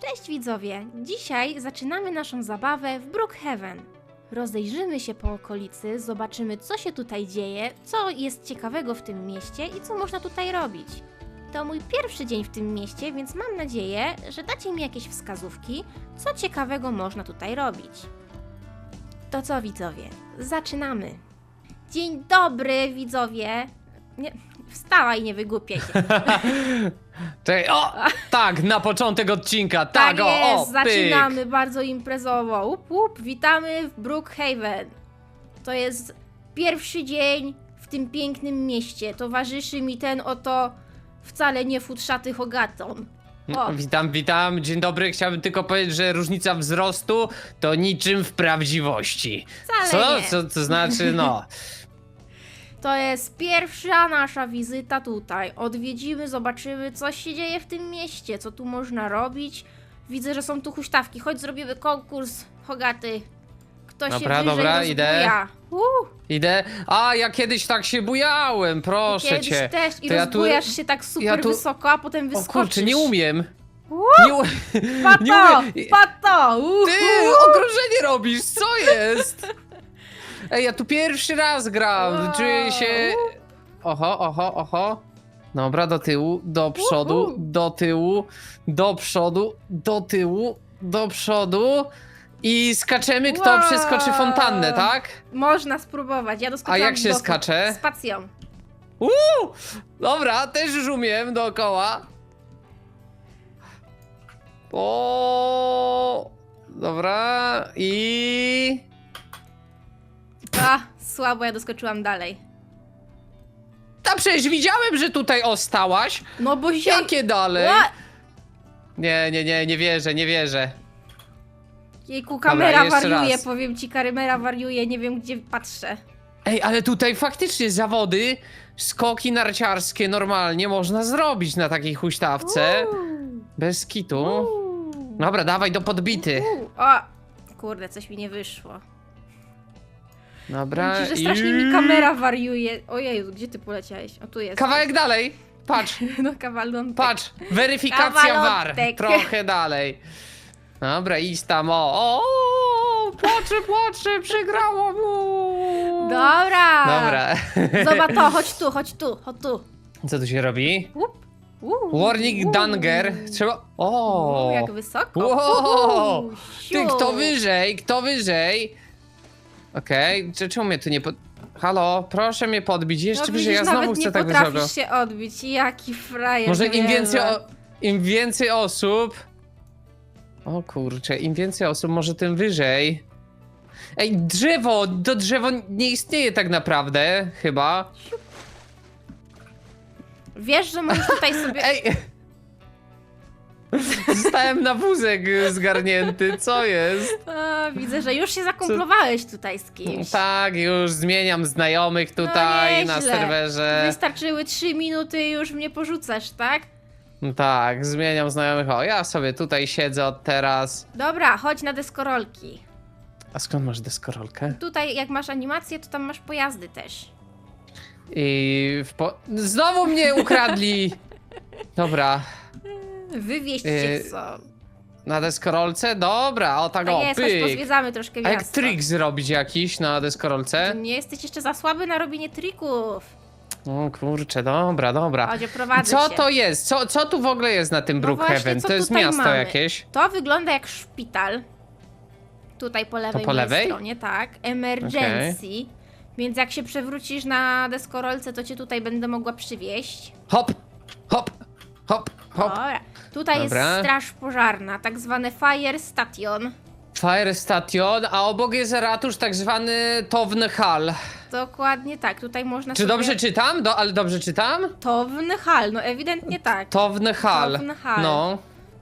Cześć widzowie! Dzisiaj zaczynamy naszą zabawę w Brookhaven. Rozejrzymy się po okolicy, zobaczymy co się tutaj dzieje, co jest ciekawego w tym mieście i co można tutaj robić. To mój pierwszy dzień w tym mieście, więc mam nadzieję, że dacie mi jakieś wskazówki, co ciekawego można tutaj robić. To co widzowie, zaczynamy. Dzień dobry widzowie! Nie, wstawaj, nie wygłupiaj się. Czekaj, o! Tak, na początek odcinka, Tak, tak, o, jest, o, pyk. zaczynamy bardzo imprezowo. Up, up, witamy w Brookhaven. To jest pierwszy dzień w tym pięknym mieście. Towarzyszy mi ten oto wcale nie futrzaty Hogaton. O, Witam, witam, dzień dobry. Chciałbym tylko powiedzieć, że różnica wzrostu to niczym w prawdziwości. wcale Co? nie. Co to znaczy, no. To jest pierwsza nasza wizyta tutaj. Odwiedzimy, zobaczymy, co się dzieje w tym mieście, co tu można robić. Widzę, że są tu huśtawki. Chodź, zrobimy konkurs, Hogaty. Kto się Dobra, wyżej dobra, rozbuja. idę. Uh. Idę. A, ja kiedyś tak się bujałem, proszę Kiedyś cię. też i To ja tu- rozbujasz się tak super ja tu- wysoko, a potem O wyskoczysz. kurczę, nie umiem. Uuu, Nie, u... Pato! nie umiem. Pato! Uhu. Ty, okrążenie robisz, co jest? Ej, ja tu pierwszy raz gram, czuję się... Oho, oho, oho. Dobra, do tyłu, do przodu, Uhu. do tyłu, do przodu, do tyłu, do przodu. I skaczemy, kto Wow. przeskoczy fontannę, tak? Można spróbować, ja doskoczyłam A jak z się boku. skacze? Spacją. Uuu! Dobra, też już umiem dookoła. O, Dobra, i... A, słabo, ja doskoczyłam dalej. Ta przecież widziałem, że tutaj ostałaś. No bo się... Jakie dalej? Ła! Nie, nie, nie, nie wierzę, nie wierzę. Jejku, kamera jeszcze wariuje, raz. powiem ci, kamera wariuje, nie wiem gdzie patrzę. Ej, ale tutaj faktycznie zawody, skoki narciarskie normalnie można zrobić na takiej huśtawce. Uuu. Bez kitu. Uuu. Dobra, dawaj do podbity. Uuu. O! Kurde, coś mi nie wyszło. Dobra. Myślę, że strasznie mi kamera wariuje. Ojeju, gdzie ty poleciałeś? O, tu jest. Kawałek dalej. Patrz, No, kawalon. patrz. Weryfikacja. Kawalotek. Trochę dalej. Dobra, idź tam. O, o, płaczę, płaczę, przegrało mu. Dobra. Dobra. Zobacz to, chodź tu, chodź tu, chodź tu. Co tu się robi? Łup. Uuu. Warning Uuu. Danger. Trzeba. O! Uuu, jak wysoko. Wow. Uuu, Ty, kto wyżej? Kto wyżej? Okej, czy czemu mnie tu nie pod... Halo, proszę mnie podbić jeszcze no, wyżej, ja widzisz, znowu chcę nie tak potrafisz wysoko. się odbić. Jaki frajer. Może im nie więcej, o... im więcej osób... O kurczę, im więcej osób, może tym wyżej. Ej, drzewo! To drzewo nie istnieje tak naprawdę, chyba. Wiesz, że możesz tutaj sobie... Ej! Zostałem na wózek zgarnięty, co jest? Widzę, że już się zakumplowałeś tutaj z kimś. Tak, już zmieniam znajomych tutaj na No nieźle. serwerze. Wystarczyły 3 minuty i już mnie porzucasz, tak? Tak, zmieniam znajomych. O, ja sobie tutaj siedzę od teraz. Dobra, chodź na deskorolki. A skąd masz deskorolkę? Tutaj jak masz animację, to tam masz pojazdy też. I w po... Znowu mnie ukradli! Dobra, Wywieźć Yy, chcą. na deskorolce? Dobra, o tak Tak o, jest, chodź pyk. pozwiedzamy troszkę A jak miasto. trik zrobić jakiś na deskorolce? Nie jesteś jeszcze za słaby na robienie trików. O kurczę, dobra, dobra. Chodź, Co to jest? Co, co tu w ogóle jest na tym No Brookhaven? co to jest miasto jakieś? To wygląda jak szpital. Tutaj po lewej po mojej lewej? stronie, tak. Emergency. Więc jak się przewrócisz na deskorolce, to cię tutaj będę mogła przywieźć. Hop, hop, hop, hop. Dobra. Tutaj Dobra. jest straż pożarna, tak zwane fire station. Fire Station, a obok jest ratusz tak zwany Town Hall. Dokładnie tak, tutaj można Czy sobie... dobrze czytam? Do, ale dobrze czytam? Town Hall, no ewidentnie tak. Town Hall. Town Hall. No.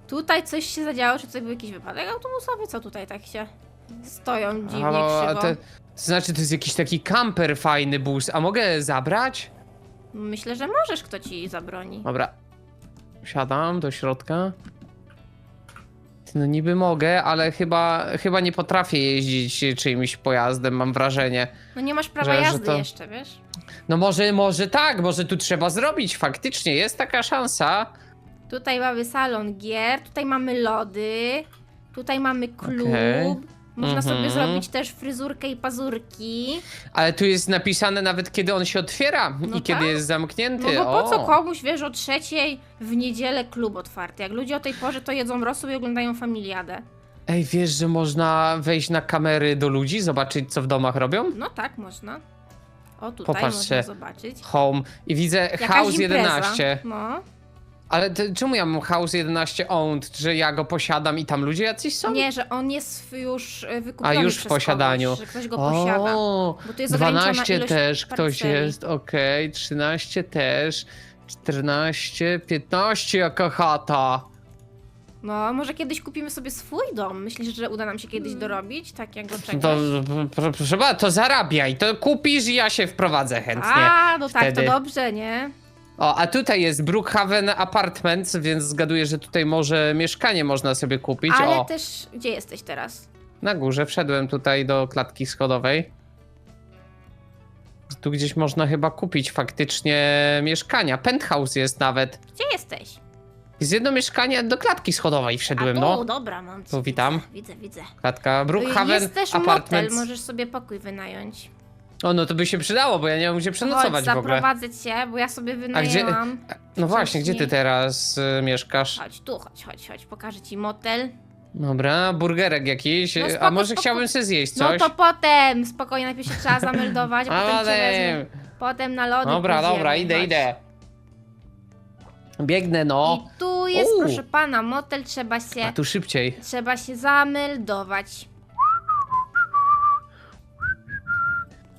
Tutaj coś się zadziało, czy tutaj był jakiś wypadek autobusowy? Co tutaj tak się stoją dziwnie Halo, krzywo? to, to znaczy, to jest jakiś taki kamper fajny bus. A mogę zabrać? Myślę, że możesz, kto ci zabroni. Dobra. Siadam do środka. No niby mogę, ale chyba, chyba nie potrafię jeździć czyimś pojazdem, mam wrażenie. No nie masz prawa Że- że jazdy to- jeszcze, wiesz? No może, może tak, może tu trzeba zrobić, faktycznie jest taka szansa. Tutaj mamy salon gier, tutaj mamy lody, tutaj mamy klub. Okej. Można sobie Mhm. zrobić też fryzurkę i pazurki. Ale tu jest napisane nawet kiedy on się otwiera No i kiedy tak. jest zamknięty. No bo po co komuś, wiesz, o trzeciej w niedzielę klub otwarty? Jak ludzie o tej porze to jedzą rosół i oglądają familiadę. Ej, wiesz, że można wejść na kamery do ludzi, zobaczyć co w domach robią? No tak, można. O, tutaj Popatrzcie. można zobaczyć. Home i widzę Jakaś House impreza. 11. No. Ale ty, czemu ja mam House 11 owned, że ja go posiadam i tam ludzie jacyś są? Nie, że on jest już e, wykupiony A już w przez posiadaniu. Kogoś, że ktoś go posiada. O, Bo to jest ograniczona 12 ilość też ktoś parceli. jest, okej, 13 też, 14, 15 jaka chata. No, może kiedyś kupimy sobie swój dom. Myślisz, że uda nam się kiedyś dorobić? Tak jak go czekasz? To, pro- proszę to zarabiaj, to kupisz i ja się wprowadzę chętnie. A, no tak, wtedy. to dobrze, nie? O, a tutaj jest Brookhaven Apartments, więc zgaduję, że tutaj może mieszkanie można sobie kupić. Ale o, też, gdzie jesteś teraz? na górze wszedłem tutaj do klatki schodowej. Tu gdzieś można chyba kupić faktycznie mieszkania. Penthouse jest nawet. Gdzie jesteś? Jest jedno mieszkanie do klatki schodowej wszedłem, A, no. tu, dobra, mam. Tu witam. Widzę, widzę. Klatka Brookhaven Jest też motel, Apartments. możesz sobie pokój wynająć. O, no to by się przydało, bo ja nie mam gdzie Chodź, przenocować w ogóle. zaprowadzę cię, bo ja sobie A gdzie- wynajęłam. No właśnie, gdzie ty teraz y, mieszkasz? Chodź, tu, chodź, chodź, chodź, pokażę ci motel. Dobra, burgerek jakiś. No a spoko, może spoko. chciałbym sobie zjeść No coś? to potem, spokojnie, najpierw się trzeba zameldować, a A, potem cię ale-. Potem na lody Dobra, pójdziemy, dobra, idę, chodź. idę. Biegnę, no. I tu jest, Uuu. proszę pana, motel, trzeba się, A tu szybciej. trzeba się zameldować.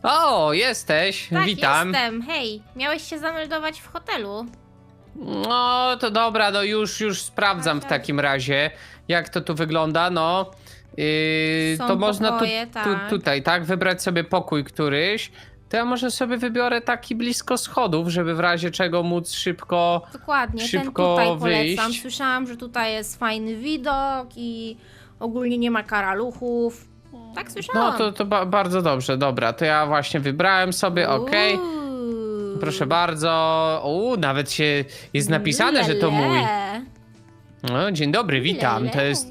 O, jesteś. Tak, Witam. jestem, hej, miałeś się zameldować w hotelu. No, to dobra, no już, już sprawdzam w Tak. takim razie, jak to tu wygląda, no. Yy, Są to można tu, pokoje, tu, tak. tutaj, tak, wybrać sobie pokój któryś. To ja może sobie wybiorę taki blisko schodów, żeby w razie czego móc szybko... Dokładnie, Szybko ten tutaj polecam. wyjść. Słyszałam, że tutaj jest fajny widok i ogólnie nie ma karaluchów. Tak słyszałam. No to, to ba bardzo dobrze, dobra, to ja właśnie wybrałem sobie, okej. Proszę bardzo. U, nawet się jest napisane, że to mój. No, dzień dobry, witam. To jest.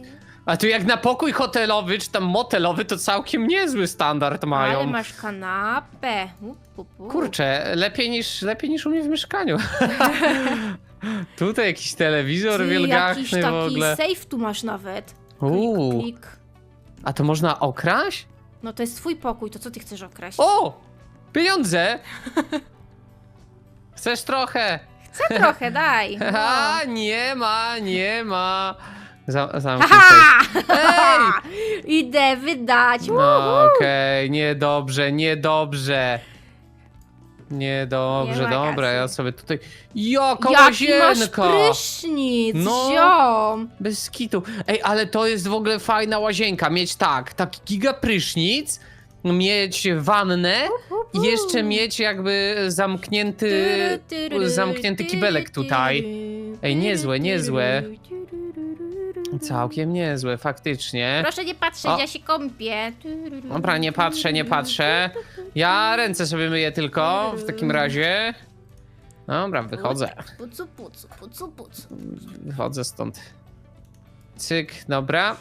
A tu jak na pokój hotelowy czy tam motelowy, to całkiem niezły standard mają. Ale masz kanapę. Up, up, up. Kurczę, lepiej niż, lepiej niż u mnie w mieszkaniu. Tutaj jakiś telewizor Ty, jakiś wielgachny w taki ogóle. safe tu masz nawet. Klik, Uuu, klik. A to można okraść? No to jest twój pokój, to co ty chcesz okraść? O! Pieniądze! Chcesz trochę? Chcę trochę, daj. No. A, nie ma, nie ma. Za, zamknij coś. Haha! Idę wydać. No Uhu. okej, niedobrze, niedobrze. Nie ma dobra, kasy. ja sobie tutaj... Jaka Jaki masz łazienka! prysznic, No. ziom. Bez kitu. Ej, ale to jest w ogóle fajna łazienka. Mieć tak, taki giga prysznic, mieć wannę i jeszcze mieć jakby zamknięty, Tyry, tyry, zamknięty tyry, kibelek tutaj. tyry, Ej, niezłe, tyry, niezłe. tyry. Całkiem niezłe, faktycznie. Proszę nie patrzeć, O. ja się kąpię. Dobra, nie patrzę, nie patrzę. Ja ręce sobie myję tylko w takim razie. Dobra, wychodzę. Pucu, pucu, pucu, pucu. Wychodzę stąd. Cyk, dobra.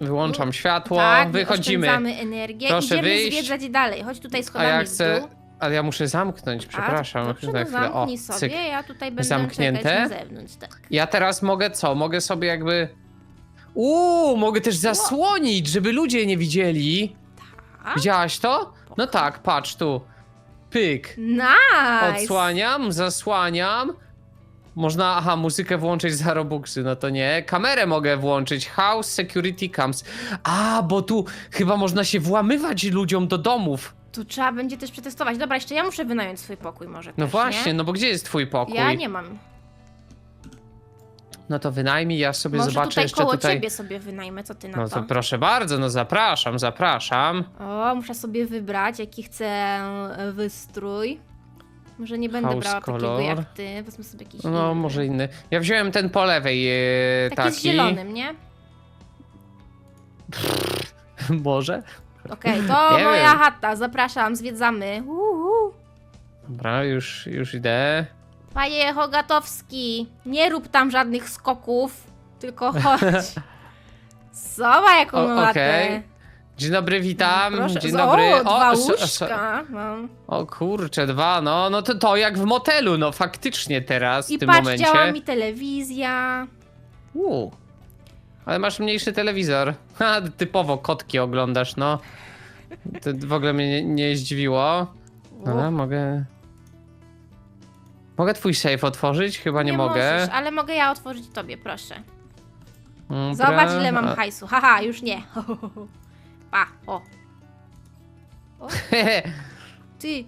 Wyłączam światło, tak, wychodzimy. oszczędzamy energię. Proszę Idziemy wyjść. zwiedzać dalej. Chodź tutaj A schodami ja w chcę. dół. Ale ja muszę zamknąć, przepraszam. A, dobrze, no. O, cyk. sobie, ja tutaj będę Zamknięte. zewnątrz. Tak. Ja teraz mogę co? Mogę sobie jakby. Uuu, mogę też zasłonić, żeby ludzie nie widzieli. Tak. Widziałaś to? No tak, patrz tu. Pyk. Nice! Odsłaniam, zasłaniam. Można, aha, muzykę włączyć za Robuxy, no to nie. Kamerę mogę włączyć, House Security Cams. A, bo tu chyba można się włamywać ludziom do domów. Tu trzeba będzie też przetestować. Dobra, jeszcze ja muszę wynająć swój pokój może No też, właśnie, nie? no bo gdzie jest twój pokój? Ja nie mam. No to wynajmij, ja sobie Może zobaczę tutaj jeszcze koło tutaj. ciebie sobie wynajmę, co ty na No to? proszę bardzo, no zapraszam, zapraszam. O, muszę sobie wybrać, jaki chcę e, wystrój. Może nie będę House brała color. takiego jak ty, wezmę sobie jakiś No inny. może inny. Ja wziąłem ten po lewej, e, Taki, taki. z zielonym, nie? może? Okej, to Nie moja wiem. chata, zapraszam, zwiedzamy. Uhu. Dobra, już, już idę. Panie Hogatowski, nie rób tam żadnych skoków, tylko chodź. Zobacz jaką O, okej. Dzień dobry, witam. Proszę, Dzień o, dobry. dwa so- so- łóżka mam. O kurczę, dwa, no, no to, to jak w motelu, no faktycznie teraz, I w tym patrz, momencie. działa mi telewizja. U. Ale masz mniejszy telewizor. Ha, typowo kotki oglądasz, no. To w ogóle mnie nie, nie zdziwiło. Dobra, mogę... Mogę twój safe otworzyć? Chyba nie, mogę. Możesz, ale mogę ja otworzyć tobie, proszę. Dobra. Zobacz ile mam hajsu. Haha, już nie. Pa, o. Ty.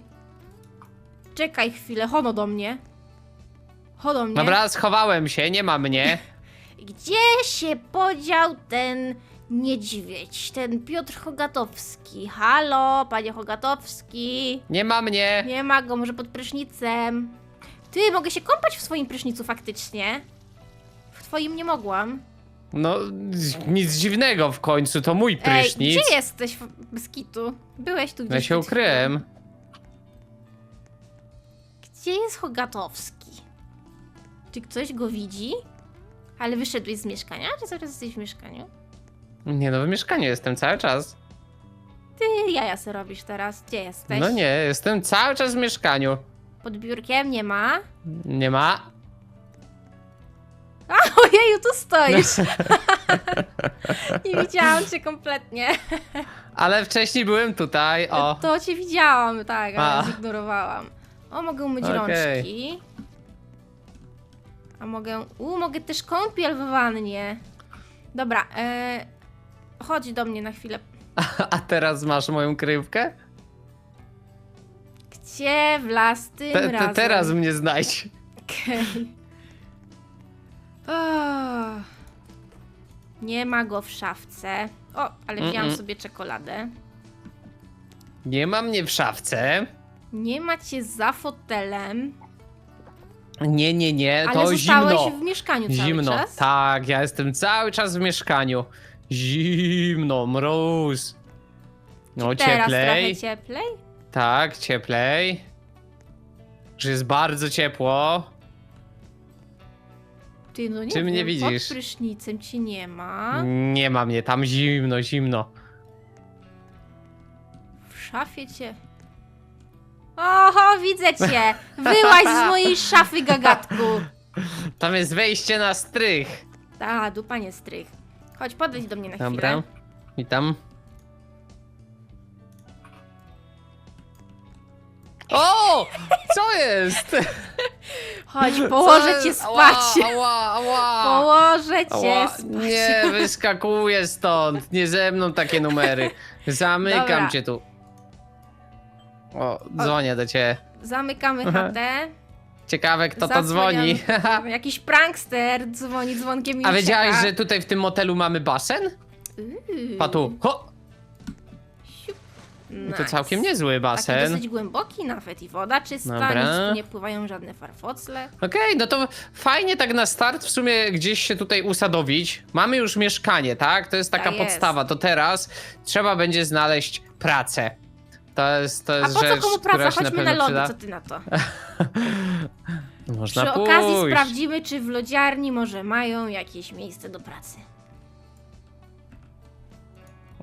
Czekaj chwilę, hono do mnie. Ho do mnie. Dobra, schowałem się, nie ma mnie. Gdzie się podział ten niedźwiedź, ten Piotr Hogatowski? Halo, panie Hogatowski. Nie ma mnie. Nie ma go, może pod prysznicem. Ty, mogę się kąpać w swoim prysznicu faktycznie. W twoim nie mogłam. No, nic dziwnego w końcu, to mój prysznic. Ej, gdzie jesteś, bez kitu? Byłeś tu gdzieś. Ja się przed ukryłem. Gdzie jest Hogatowski? Czy ktoś go widzi? Ale wyszedłeś z mieszkania, czy cały czas jesteś w mieszkaniu? Nie no, w mieszkaniu jestem cały czas. Ty jaja se robisz teraz. Gdzie jesteś? No nie, jestem cały czas w mieszkaniu. Pod biurkiem nie ma. Nie ma. A, ojeju, tu stoisz. nie widziałam cię kompletnie. Ale wcześniej byłem tutaj, o. To cię widziałam, tak, ale A. zignorowałam. O, mogę umyć Okej. rączki. A mogę... U, mogę też kąpiel w wannie. Dobra, e... chodź do mnie na chwilę. A teraz masz moją kryjówkę? Gdzie w las tym Te, te, razem? teraz mnie znajdź. Okej. O, Nie ma go w szafce. O, ale wziąłam Mm-mm. sobie czekoladę. Nie ma mnie w szafce. Nie ma cię za fotelem, Nie, nie, nie, ale to zostałeś zimno. w mieszkaniu cały Zimno, czas. tak, ja jestem cały czas w mieszkaniu. Zimno, mróz. No Teraz cieplej. trochę cieplej. Tak, cieplej. Że jest bardzo ciepło. Ty, no nie wiem, mnie pod widzisz. prysznicem ci nie ma. Nie ma mnie tam zimno, zimno. W szafie cię... Oho, widzę cię! Wyłaź z mojej szafy, gagatku! Tam jest wejście na strych. Ta, dupa nie strych. Chodź, podejdź do mnie na Dobra. chwilę. Witam. O! Co jest? Chodź, położę Co cię jest? spać. Ała, ała, ała. Położę cię Ała, spać. nie, wyskakuję stąd. Nie ze mną takie numery. Zamykam Dobra. cię tu. O, dzwonię do ciebie. Zamykamy chatę. Ciekawe, kto to Zasłaniamy- dzwoni. Jakiś prankster dzwoni dzwonkiem i A wiedziałeś, że tutaj w tym motelu mamy basen? Patu. Ho! Siup. To całkiem niezły Taki basen. dosyć głęboki nawet i woda czysta, Dobra. nic tu nie pływają żadne farfocle. Okej, no to fajnie tak na start w sumie gdzieś się tutaj usadowić. Mamy już mieszkanie, tak? To jest taka Tak jest. podstawa. To teraz trzeba będzie znaleźć pracę. To jest, to A jest po co rzecz, komu która praca? się na Chodźmy na lody, przyda. co ty na to? Można Przy pójść. okazji sprawdzimy, czy w lodziarni może mają jakieś miejsce do pracy.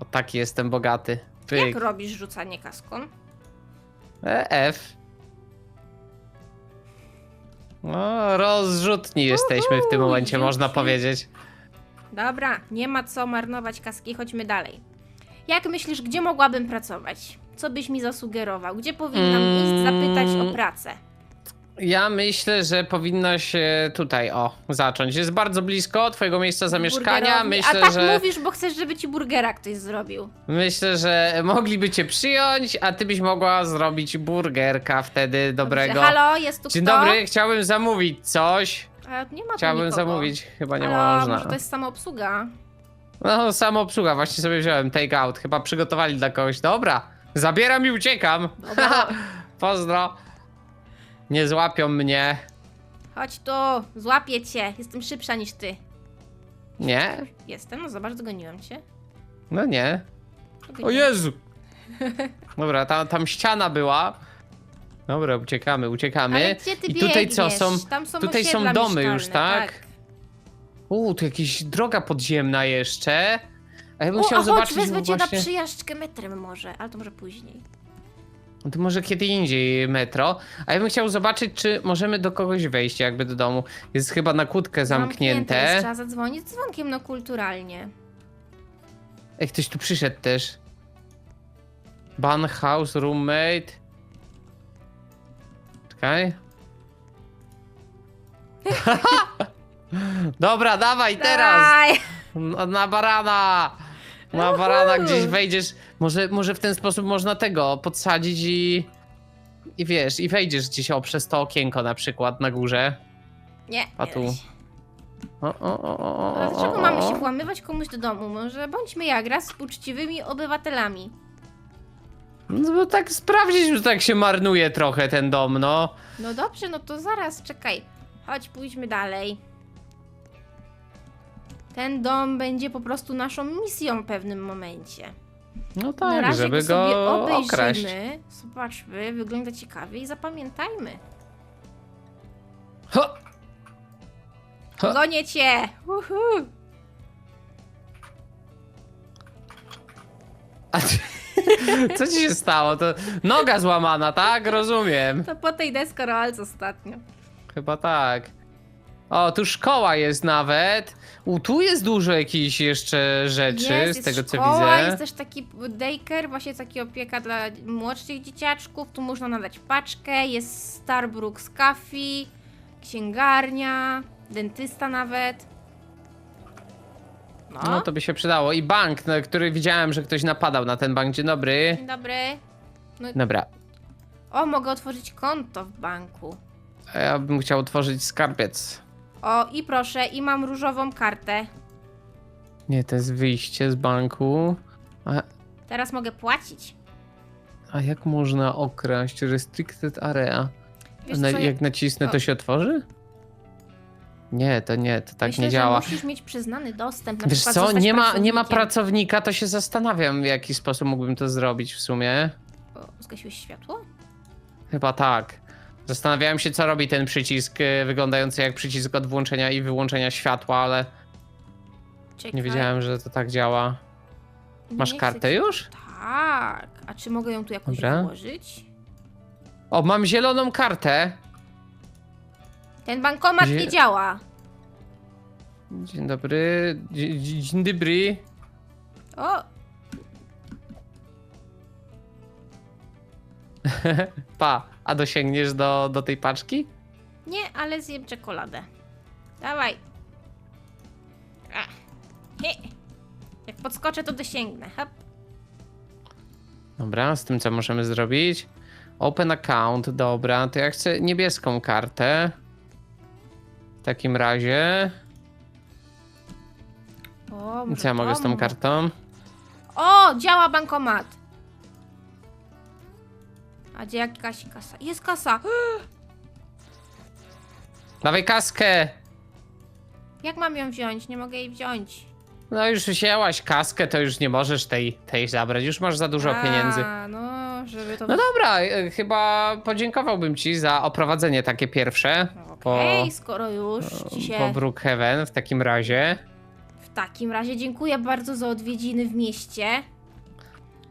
O, taki jestem bogaty. Pyk. Jak robisz rzucanie kaską? E, F. No, rozrzutni jesteśmy w tym Uhu, momencie, można dzięki. powiedzieć. Dobra, nie ma co marnować kaski, chodźmy dalej. Jak myślisz, gdzie mogłabym pracować? Co byś mi zasugerował? Gdzie powinnam Mm. iść zapytać o pracę? Ja myślę, że powinno się tutaj, o, zacząć. Jest bardzo blisko twojego miejsca zamieszkania. Myślę, a tak że. mówisz, bo chcesz, żeby ci burgera ktoś zrobił. Myślę, że mogliby cię przyjąć, a ty byś mogła zrobić burgerka wtedy dobrego. Dobrze, halo, jest tu Dzień kto? dobry, chciałbym zamówić coś. A nie ma Chciałbym nikogo. zamówić, chyba nie halo, można. może to jest samoobsługa? No, samo obsługa, właśnie sobie wziąłem take out. Chyba przygotowali dla kogoś. Dobra, zabieram i uciekam. Dobra. Pozdro. Nie złapią mnie. Chodź tu, złapię cię. Jestem szybsza niż ty. Nie? Jestem, no zobacz, dogoniłem cię. No nie. O. Jezu! Dobra, tam, tam ściana była. Dobra, uciekamy, uciekamy. Ale gdzie ty I tutaj co biegniesz? są? Tam są Tutaj są osiedla domy już, mieszkalne, tak? U, tu jakaś droga podziemna jeszcze. A ja bym O, chciał a chodź, zobaczyć wezmę cię właśnie... na przyjażdżkę metrem może, ale to może później. To może kiedy indziej metro. A ja bym chciał zobaczyć, czy możemy do kogoś wejść, jakby do domu. Jest chyba na kłódkę Jest, zamknięte. trzeba zadzwonić dzwonkiem, no kulturalnie. Ej, ktoś tu przyszedł też. Ban house, roommate. Czekaj. Dobra, dawaj teraz! Na, na barana! Na barana gdzieś wejdziesz. Może, może w ten sposób można tego podsadzić i. I wiesz, i wejdziesz gdzieś o przez to okienko na przykład na górze. Nie, A nie tu? da się. O, o, o, o, Ale o, dlaczego o, mamy o. się włamywać komuś do domu? Może bądźmy jak raz z uczciwymi obywatelami. No bo tak sprawdzić, że tak się marnuje trochę ten dom, no. No dobrze, no to zaraz, czekaj. Chodź, pójdźmy dalej. Ten dom będzie po prostu naszą misją w pewnym momencie. No Na tak, razie żeby go sobie go okraść. zobaczmy, wygląda ciekawie i zapamiętajmy. Ho! Ha. Gonię cię! Uhu. A ty, co ci się stało? To noga złamana, tak? Rozumiem. To po tej deskorolce ostatnio. Chyba tak. O, tu szkoła jest nawet. U, tu jest dużo jakichś jeszcze rzeczy, jest, z tego jest co szkoła, widzę. jest też taki daycare, właśnie taki opieka dla młodszych dzieciaczków. Tu można nadać paczkę, jest Starbucks Coffee, księgarnia, dentysta nawet. No, No to by się przydało. I bank, na który widziałem, że ktoś napadał na ten bank. Dzień dobry. dzień dobry. Dobra. O, mogę otworzyć konto w banku. Ja bym chciał otworzyć skarbiec. O, i proszę, i mam różową kartę. Nie, to jest wyjście z banku. A, Teraz mogę płacić. a jak można okraść restricted area? Wiesz Na, co, jak nacisnę, to o. się otworzy? Nie, to nie, to tak Myślę, nie że działa. musisz mieć przyznany dostęp. Na Wiesz przykład co, zostać nie ma, nie ma pracownikiem. pracownika, to się zastanawiam, w jaki sposób mógłbym to zrobić w sumie. O, zgasiłeś światło? Chyba tak. Zastanawiałem się, co robi ten przycisk, y, wyglądający jak przycisk od włączenia i wyłączenia światła, ale nie wiedziałem, że to tak działa. Masz chcę kartę ci- już? Tak. A czy mogę ją tu jakoś Dobra. włożyć? O, mam zieloną kartę. Ten bankomat Gdzie- nie działa. Dzień dobry. Dzie- dzie- Dzień dobry. O, Pa, a dosięgniesz do, do tej paczki? nie, ale zjem czekoladę. Dawaj. A. He. Jak podskoczę, to dosięgnę. Hop. Dobra, z tym co możemy zrobić? Open account, dobra, to ja chcę niebieską kartę. W takim razie. O, Co ja mogę z tą kartą? O, działa bankomat. A gdzie jakaś kasa? Jest kasa. Dawaj kaskę! Jak mam ją wziąć? Nie mogę jej wziąć. No już wzięłaś kaskę, to już nie możesz tej, tej zabrać, już masz za dużo A, pieniędzy. no, żeby to... No dobra, e, chyba podziękowałbym ci za oprowadzenie takie pierwsze Okej, po, skoro już ci się... po Brookhaven w takim razie. W takim razie dziękuję bardzo za odwiedziny w mieście.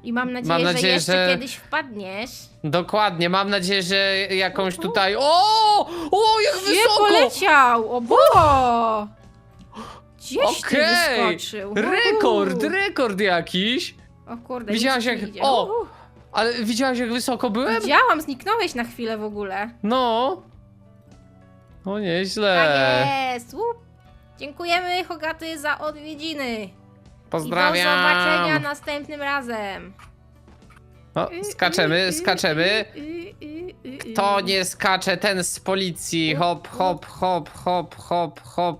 I mam nadzieję, Mam że nadzieję, jeszcze że- kiedyś wpadniesz. Dokładnie, mam nadzieję, że jakąś tutaj... O! O, jak Gdzie wysoko! poleciał? O bo! Gdzieś ty Okej! wyskoczył. Rekord, Uhu. rekord jakiś! O kurde, Widziałaś nic mi jak- idzie. o! Uhu. Ale widziałaś jak wysoko byłem? Widziałam, zniknąłeś na chwilę w ogóle. No. O, nieźle. Tak jest. Łup. Dziękujemy Hogaty za odwiedziny. I do Pozdrawiam. zobaczenia następnym razem. O, skaczemy, skaczemy. Kto nie skacze, ten z policji. Hop, hop, hop, hop, hop, hop.